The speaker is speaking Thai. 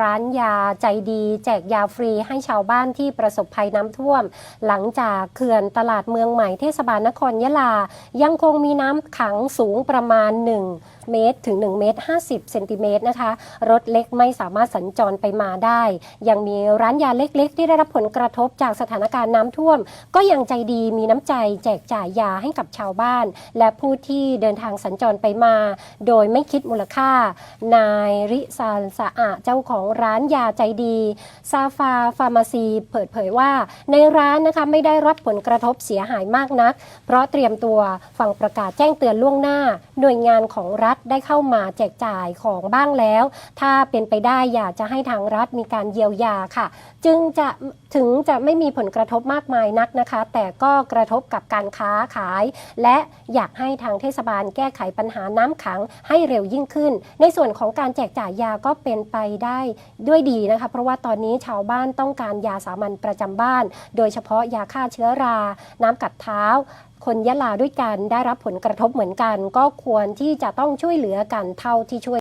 ร้านยาใจดีแจกยาฟรีให้ชาวบ้านที่ประสบภัยน้ำท่วม หลังจากเขื่อนตลาดเมืองใหม่เทศบาลนครยะลา ยังคงมีน้ำขังสูงประมาณ 1 เมตร ถึง 1 เมตร 50 เซนติเมตรนะคะ รถเล็กไม่สามารถสัญจรไปมาได้ ยังมีร้านยาเล็กๆ ที่ได้รับผลกระทบจากสถานการณ์น้ำท่วม ก็ยังใจดีมีน้ำใจแจกจ่ายยาให้กับชาวบ้าน และผู้ที่เดินทางสัญจรไปมา โดยไม่คิดมูลค่านายริซานสะอาเจ้าของร้านยาใจดีซาฟาฟาร์มาซีเปิดเผยว่า ในร้านนะคะไม่ได้รับผลกระทบเสียหายมากนัก เพราะเตรียมตัวฟังประกาศแจ้งเตือนล่วงหน้า หน่วยงานของรัฐได้เข้ามาแจกจ่ายของบ้างแล้ว ถ้าเป็นไปได้อยากจะให้ทางรัฐมีการเยียวยาค่ะ จึงจะถึงจะไม่มีผลกระทบมากมายนักนะคะ แต่ก็กระทบกับการค้าขาย และอยากให้ทางเทศบาลแก้ไขปัญหาน้ำขังให้เร็วยิ่งขึ้น ในส่วนของการแจกจ่ายยาก็เป็นไปได้ด้วยดีนะคะ เพราะว่าตอนนี้ชาวบ้านต้องการยาสามัญประจำบ้าน โดยเฉพาะยาฆ่าเชื้อรา น้ำกัดเท้าคนยะลาด้วยกันได้รับผลกระทบเหมือนกัน ก็ควรที่จะต้องช่วยเหลือกันเท่าที่ช่วย